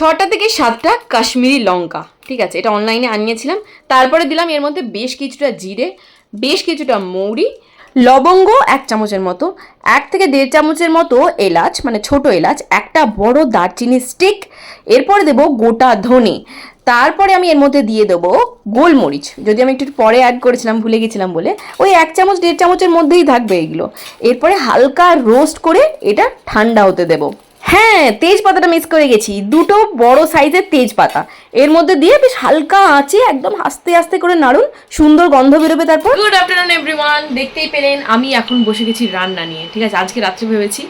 ছটা থেকে সাতটা কাশ্মীরি লঙ্কা, ঠিক আছে, এটা অনলাইনে আনিয়েছিলাম। তারপরে দিলাম এর মধ্যে বেশ কিছুটা জিরে, বেশ কিছুটা মৌরি, লবঙ্গ এক চামচের মতো, এক থেকে দেড় চামচের মতো এলাচ মানে ছোট এলাচ, একটা বড় দারচিনি স্টিক এরপরে দেবো গোটা ধনে। তারপরে আমি এর মধ্যে দিয়ে দেবো গোলমরিচ। যদি আমি একটু পরে অ্যাড করেছিলাম, ভুলে গেছিলাম বলে, ওই এক চামচ, দেড় চামচের মধ্যেই থাকবে এগুলো। এরপরে হালকা রোস্ট করে এটা ঠান্ডা হতে দেবো। হ্যাঁ তেজপাতাটা মিস করে গেছি। দুটো বড় সাইজের তেজপাতা। এর মধ্যে দিয়ে বেশ হালকা আঁচে একদম আস্তে আস্তে করে নাড়ুন। সুন্দর গন্ধ বেরোবে তারপর। গুড আফটারনুন এভরিওয়ান দেখতেই পেলেন, আমি এখন বসে গেছি রান্না নিয়ে। ঠিক আছে, আজকে রাত্রে ভেবেছি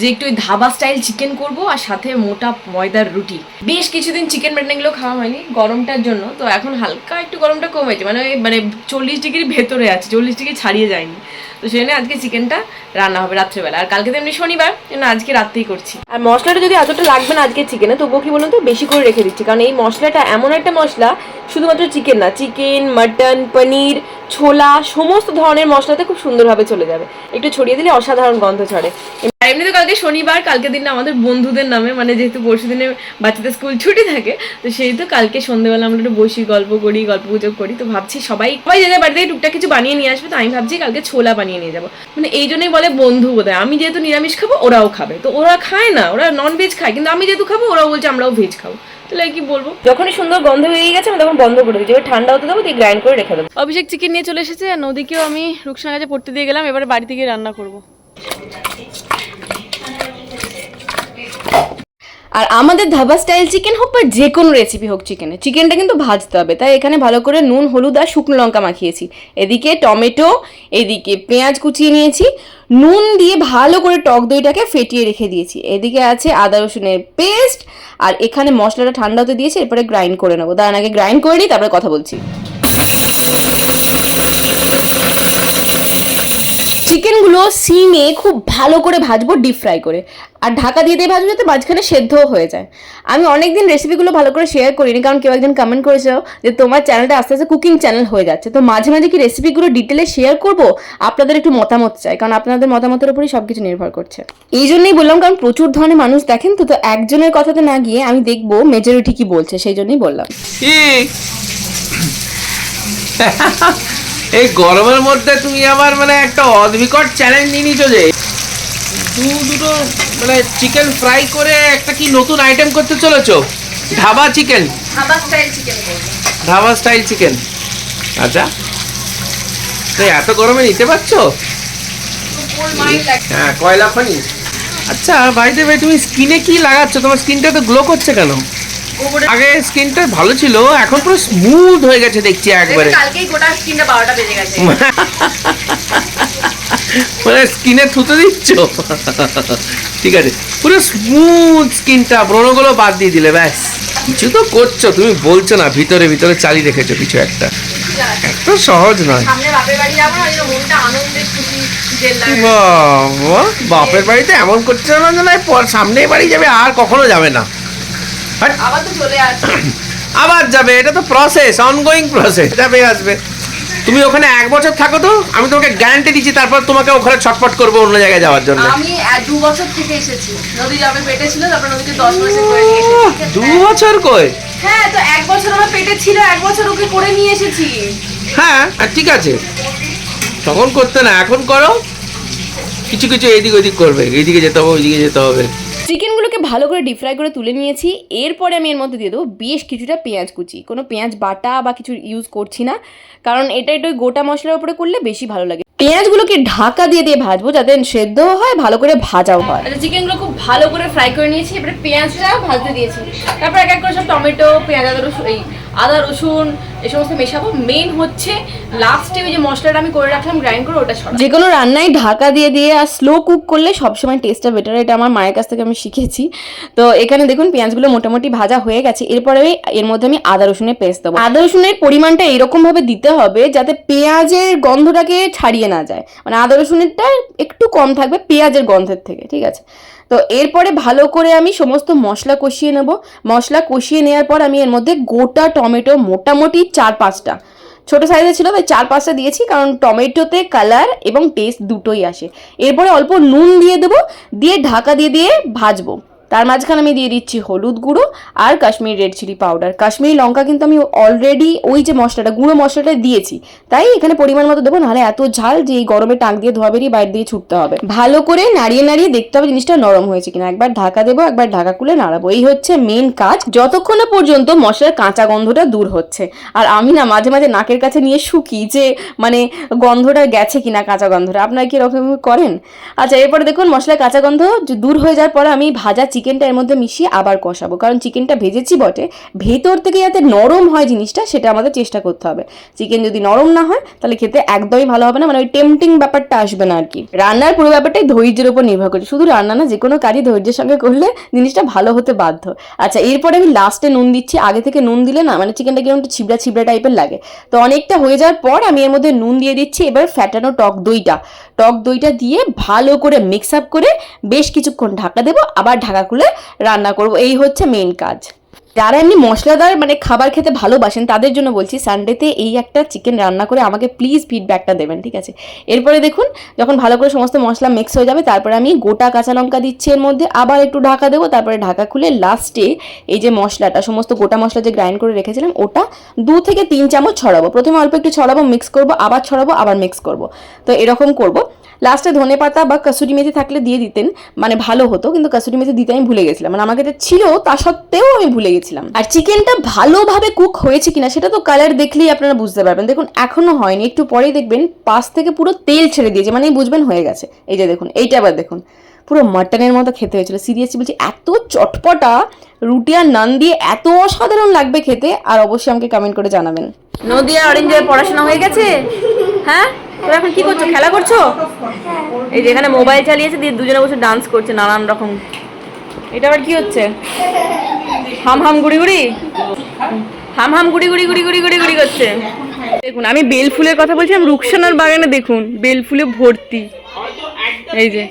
যে একটু ওই ধাবা স্টাইল চিকেন করব আর সাথে মোটা ময়দার রুটি। বেশ কিছুদিন চিকেন ম্যারিনেগুলো খাওয়া হয়নি গরমটার জন্য, তো এখন হালকা একটু গরমটা কমেছে মানে মানে চল্লিশ ডিগ্রি ভেতরে আছে, চল্লিশ ডিগ্রি ছাড়িয়ে যায়নি। তো সেই জন্য আজকে চিকেনটা রান্না হবে রাত্রেবেলা। আর কালকে তো এমনি শনিবার জন্য আজকে রাত্রেই করছি। আর মশলাটা যদি এতটা লাগবে না আজকে চিকেনে তবুও কি বলুন তো বেশি করে রেখে দিচ্ছি। কারণ এই মশলাটা এমন একটা মশলা শুধুমাত্র চিকেন না চিকেন মাটন পনির ছোলা সমস্ত ধরনের মশলাতে খুব সুন্দরভাবে চলে যাবে। একটু ছড়িয়ে দিলে অসাধারণ গন্ধ ছড়ে আর এমনিতে কালকে শনিবার কালকে দিনটা আমাদের বন্ধুদের নামে মানে যেহেতু পরশু দিনে বাচ্চাদের স্কুল ছুটি থাকে তো সেই তো কালকে সন্ধ্যেবেলা আমরা একটু বসি গল্প করি গল্প গুজব করি তো ভাবছি সবাই সবাই যাদের বাড়িতে টুকটাক কিছু বানিয়ে নিয়ে আসবে তো আমি ভাবছি কালকে ছোলা বানিয়ে নিয়ে যাব। মানে এই জন্যই বলে বন্ধু বোধ আমি যেহেতু নিরামিষ খাব ওরাও খাবে। তো ওরা খায় না ওরা নন ভেজ খায়। কিন্তু আমি যেহেতু খাব ওরাও বলছে আমরাও ভেজ খাব। তাহলে কি বলব? যখনই সুন্দর গন্ধ হয়ে গেছে আমি তখন বন্ধ করে দিচ্ছি। এবার ঠান্ডা হতে দেবো দিয়ে গ্রাইন্ড করে রেখে দেবো। অভিষেক চিকেন নিয়ে চলে এসেছে আর নদীকেও আমি রুকসানা কাছে পড়তে দিয়ে গেলাম। এবার বাড়িতে গিয়ে রান্না করব। আর আমাদের ধাবা স্টাইল চিকেন হোক বা যে কোনো রেসিপি হোক চিকেনে চিকেনটা কিন্তু ভাজতে হবে। তাই এখানে ভালো করে নুন, হলুদ আর শুকনো লঙ্কা মাখিয়েছি। এদিকে টমেটো, এদিকে পেঁয়াজ কুচিয়ে নিয়েছি। নুন দিয়ে ভালো করে টক দইটাকে ফেটিয়ে রেখে দিয়েছি। এদিকে আছে আদা রসুনের পেস্ট আর এখানে মশলাটা ঠান্ডা হতে দিয়েছি, এরপরে গ্রাইন্ড করে নেব। দাঁড়ান, আগে গ্রাইন্ড করে নিই, তারপরে কথা বলছি। চিকেনগুলো সিমে খুব ভালো করে ভাজবো ডিপ ফ্রাই করে। আর ঢাকা দিয়ে দিয়ে ভাজবো যাতে মাঝখানে সেদ্ধও হয়ে যায়। আমি অনেকদিন রেসিপিগুলো ভালো করে শেয়ার করিনি, কারণ কেউ একজন কমেন্ট করেছিল যে তোমার চ্যানেলটা আস্তে আস্তে কুকিং চ্যানেল হয়ে যাচ্ছে। তো মাঝে মাঝে কি রেসিপিগুলো ডিটেলে শেয়ার করব? আপনাদের একটু মতামত চাই, কারণ আপনাদের মতামতের উপরই সব কিছু নির্ভর করছে। এই জন্যই বললাম, কারণ প্রচুর ধরনের মানুষ দেখেন, তো তো একজনের কথাতে না গিয়ে আমি দেখব মেজরিটি কি বলছে, সেই জন্যই বললাম। এই গরমের মধ্যে তুমি আবার মানে একটা অদ্বিকট চ্যালেঞ্জ নিয়ে নিছো যে দু দুটো মানে চিকেন ফ্রাই করে একটা কি নতুন আইটেম করতে চলেছো? Dhaba chicken dhaba style chicken dhaba style chicken আচ্ছা। তো এত গরমে নিতে পারছ? হ্যাঁ কয়লা পানি আচ্ছা ভাইতে ভাই তুমি স্কিনে কি লাগাচ্ছ? তোমার স্কিনটা তো গ্লো করছে কেন? আগে স্কিনটা ভালো ছিল এখন পুরো স্মুথ হয়ে গেছে দেখছি একবারে। কালকেই গোটা স্কিনটা বারোটা বেজে গেছে। মানে স্কিনে থুতে দিচ্ছ? ঠিক আছে পুরো স্মুথ স্কিনটা ব্রণগুলো বাদ দিয়ে দিলে ব্যাস। কিছু তো করছ তুমি বলছো না ভিতরে ভিতরে চালিয়ে রেখেছো কিছু একটা। এত সহজ নয়। বাপের বাড়িতে এমন করছে না সামনে বাড়ি যাবে আর কখনো যাবে না। আবার তো চলে আসছে আবার যাবে এটা তো প্রসেস অনগোয়িং প্রসেস যাবে আসবে। তুমি ওখানে এক বছর থাকো তো আমি তোমাকে গ্যারান্টি দিচ্ছি তারপর তোমাকে ওখানে ছটফট করব অন্য জায়গায় যাওয়ার জন্য। আমি দু বছর থেকে এসেছি। নদী যাবে পেটে ছিল তারপর নদীকে দশ মাসে করে নিয়ে এসেছি। দু বছর কই? হ্যাঁ তো এক বছর আমার পেটে ছিল এক বছর ওকে করে নিয়ে এসেছি। হ্যাঁ আর ঠিক আছে। তখন করতে না এখন করো। কিছু কিছু এদিক ওদিক করবে এইদিকে যেতে হবে ওইদিকে যেতে হবে। চিকেনগুলোকে ভালো করে ডিপ ফ্রাই করে তুলে নিয়েছি। এরপরে আমি এর মধ্যে দিয়ে দেবো বেশ কিছুটা পেঁয়াজ কুচি। কোনো পেঁয়াজ বাটা বা কিছু ইউজ করছি না। কারণ এটা একটু গোটা মশলার উপরে করলে বেশি ভালো লাগে। পেঁয়াজগুলোকে ঢাকা দিয়ে দিয়ে ভাজবো যাতে সেদ্ধও হয় ভালো করে ভাজাও হয়? আচ্ছা চিকেনগুলো খুব ভালো করে ফ্রাই করে নিয়েছি এবারে পেঁয়াজটা ভাজতে দিয়েছি। তারপর এক এক করে সব টমেটো পেঁয়াজ আদা রসুন এই আদা রসুন এই সমস্ত মেশাবো। মেন হচ্ছে লাস্টে ওই যে মশলাটা আমি করে রাখলাম গ্রাইন্ড করে ওটা ছড়া যে কোনো রান্নায় ঢাকা দিয়ে দিয়ে আর স্লো কুক করলে সবসময় টেস্টটা বেটার এটা আমার মায়ের কাছ থেকে আমি শিখেছি। তো এখানে দেখুন পেঁয়াজগুলো মোটামুটি ভাজা হয়ে গেছে। এরপরে এর মধ্যে আমি আদা রসুনের পেস্ট দেবো। আদা রসুনের পরিমাণটা এরকম ভাবে দিতে হবে যাতে পেঁয়াজের গন্ধটাকে ছাড়িয়ে না যায়। মানে আদা রসুনেরটা একটু কম থাকবে, পেঁয়াজের গন্ধের থেকে, ঠিক আছে? তো এরপরে ভালো করে আমি সমস্ত মশলা কষিয়ে নেব। মশলা কষিয়ে নেওয়ার পর আমি এর মধ্যে গোটা টমেটো, মোটামুটি চার পাঁচটা। ছোটো সাইজে ছিল, তাই চার পাঁচটা দিয়েছি, কারণ টমেটোতে কালার এবং টেস্ট দুটোই আসে। এরপরে অল্প নুন দিয়ে দেবো, দিয়ে ঢাকা দিয়ে দিয়ে ভাজবো। তার মাঝখানে আমি দিয়ে দিচ্ছি হলুদ গুঁড়ো আর Kashmiri red chili powder Kashmiri লঙ্কা কিন্তু আমি অলরেডি ওই যে মশলাটা, গুঁড়ো মশলাটা দিয়েছি। তাই এখানে পরিমাণ মতো দেবো, নাহলে এত ঝাল যে এই গরমে টাক দিয়ে ধোয়া বেরিয়ে বাইরে দিয়ে ছুটতে হবে। ভালো করে নাড়িয়ে নাড়িয়ে দেখতে হবে জিনিসটা নরম হয়েছে কিনা। একবার ঢাকা দেবো, একবার ঢাকা খুলে নাড়াবো। এই হচ্ছে মেন কাজ। যতক্ষণ না পর্যন্ত মশলার কাঁচা গন্ধটা দূর হচ্ছে। আর আমি না মাঝে মাঝে নাকের কাছে নিয়ে শুকি যে মানে গন্ধটা গেছে কিনা কাঁচা গন্ধটা। আপনারা কি এরকম করেন? আচ্ছা এরপরে দেখুন মশলার কাঁচা গন্ধ দূর হয়ে যাওয়ার পরে আমি ভাজা চিকেনটা এর মধ্যে মিশিয়ে আবার কষাবো। কারণ চিকেনটা ভেজেছি বটে, ভেতর থেকে যাতে নরম হয় জিনিসটা, সেটা আমাদের চেষ্টা করতে হবে। চিকেন যদি নরম না হয়, তাহলে খেতে একদমই ভালো হবে না মানে ওই টেম্পটিং ব্যাপারটা আসবে না আর কি রান্নার পুরো ব্যাপারটাই ধৈর্যের উপর নির্ভর করে। শুধু রান্না না যে কোনো কাজই ধৈর্যের সঙ্গে করলে জিনিসটা ভালো হতে বাধ্য। আচ্ছা এরপরে আমি লাস্টে নুন দিচ্ছি। আগে থেকে নুন দিলে না মানে চিকেনটা কীরকম একটু ছিবড়া ছিবড়া টাইপের লাগে। তো অনেকটা হয়ে যাওয়ার পর আমি এর মধ্যে নুন দিয়ে দিচ্ছি। এবার ফ্যাটানো টক দইটা। টক দইটা দিয়ে ভালো করে মিক্স আপ করে বেশ কিছুক্ষণ ঢাকা দেবো, আবার ঢাকা খুলে রান্না করব। এই হচ্ছে মেন কাজ। যারা এমনি মশলাদার মানে খাবার খেতে ভালোবাসেন, তাদের জন্য বলছি সানডেতে এই একটা চিকেন রান্না করে আমাকে প্লিজ ফিডব্যাকটা দেবেন, ঠিক আছে? এরপরে দেখুন, যখন ভালো করে সমস্ত মশলা মিক্স হয়ে যাবে, তারপরে আমি গোটা কাঁচা লঙ্কা দিচ্ছি এর মধ্যে, আবার একটু ঢাকা দেবো, তারপরে ঢাকা খুলে লাস্টে এই যে মশলাটা, সমস্ত গোটা মশলা যে গ্রাইন্ড করে রেখেছিলাম, ওটা দু থেকে তিন চামচ ছড়াবো। প্রথমে অল্প একটু ছড়াবো মিক্স করব, আবার ছড়াবো, আবার মিক্স করব। তো এরকম করব। লাস্টে ধনে পাতা বা কসুরি মেথি থাকলে দিয়ে দিতেন মানে ভালো হতো, কিন্তু কসুরি মেথি দিতে আমি ভুলে গেছিলাম। মানে আমার কাছে ছিল, তা সত্ত্বেও আমি ভুলে গেছিলাম। আর চিকেনটা ভালোভাবে কুক হয়েছে কিনা, সেটা তো কালার দেখলেই আপনারা বুঝতে পারবেন। দেখুন, এখনও হয়নি, একটু পরেই দেখবেন, পাশ থেকে পুরো তেল ছেড়ে দিয়েছে মানে বুঝবেন হয়ে গেছে। এই যে দেখুন, এইটা আবার দেখুন, পুরো মাটনের মতো খেতে হয়েছিল। সিরিয়াসলি বলছি, এত চটপটা, রুটি আর নান দিয়ে এত অসাধারণ লাগবে খেতে, আর অবশ্যই আমাকে কমেন্ট করে জানাবেন। নদিয়া অরেঞ্জের পড়াশোনা হয়ে গেছে? হ্যাঁ? তোরা এখন কি করছ, খেলা করছ? এই যেখানে মোবাইল চালিয়েছে, দিয়ে দুজনে বসে ডান্স করছে নানান রকম। এটা আবার কি হচ্ছে? হাম হাম গুড়ি গুড়ি? হাম হাম গুড়ি গুড়ি গুড়ি গুড়ি গুড়ি গুড়ি করছে। দেখুন, আমি বেল ফুলের কথা বলছিলাম রুকসানার বাগানে দেখুন, বেল ফুলে ভর্তি। এই যে,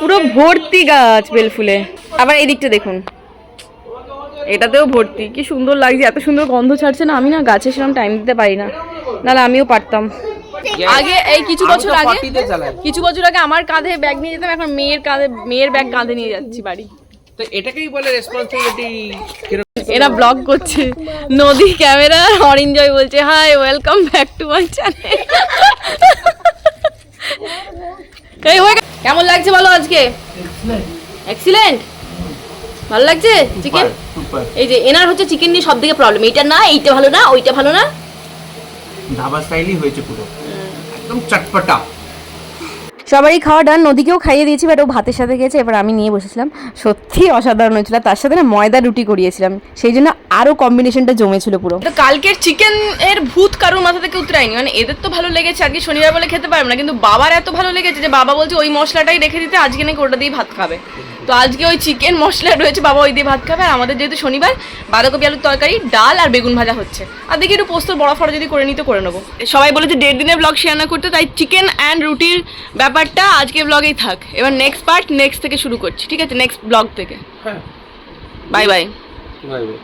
পুরো ভর্তি গাছ বেল ফুলে। আবার এই দিকটা দেখুন। এটাতেও ভর্তি, কি সুন্দর লাগছে, এত সুন্দর গন্ধ ছাড়ছে না, আমি না গাছে সেরকম টাইম দিতে পারি না। নাহলে আমিও পারতাম। আগে এই কিছু বছর আগে কিছু বছর আগে আমার কাঁধে ব্যাগ নিয়ে যেতাম এখন মেয়ের কাঁধে মেয়ের ব্যাগ কাঁধে নিয়ে যাচ্ছি বাড়ি। তো এটাকেই বলে রেসপন্সিবিলিটি এরা ব্লগ করছে। নদী ক্যামেরা অরিঞ্জয় বলছে hi welcome back to my channel হয়ে। কেমন লাগছে বলো আজকে? এক্সিলেন্ট ভালো লাগছে? চিকেন এই যে এনার হচ্ছে চিকেন নিয়ে সব থেকে প্রবলেম এইটা না এইটা ভালো না ওইটা ভালো না? ধাবা স্টাইলই হয়েছে পুরো। একদম চটপটা সবারই খাওয়া ডান নদীকেও খাইয়ে দিয়েছি বাট ও ভাতের সাথে গেছে এবার আমি নিয়ে বসেছিলাম। সত্যি অসাধারণ হয়েছিল, তার সাথে না ময়দা রুটি করিয়েছিলাম, সেই জন্য আরও কম্বিনেশনটা জমেছিল পুরো। কালকের চিকেন এর ভূত কারোর মাথা থেকে উতরায়নি মানে এদের তো ভালো লেগেছে, আজকে শনিবার বলে খেতে পারবে না, কিন্তু বাবার এত ভালো লেগেছে যে বাবা বলছে ওই মশলাটাই রেখে দিতে, আজকে নাকি ওটা দিয়ে ভাত খাবে। তো আজকে ওই চিকেন মশলা রয়েছে, বাবা ওই দিয়ে ভাত খাবে, আর আমাদের যেহেতু শনিবার, বাঁধাকপি, আলুর তরকারি, ডাল আর বেগুন ভাজা হচ্ছে। আর দেখি একটু পোস্তর বড়া ফড়া যদি করে নিতে করে নেব। সবাই বলেছে দেড় দিনের ব্লগ শেয়ার না করতে, তাই চিকেন অ্যান্ড রুটির ব্যাপারটা আজকে ব্লগেই থাক। এবার নেক্সট পার্ট নেক্সট থেকে শুরু করছি ঠিক আছে? নেক্সট ব্লগ থেকে। হ্যাঁ। Bye bye bye bye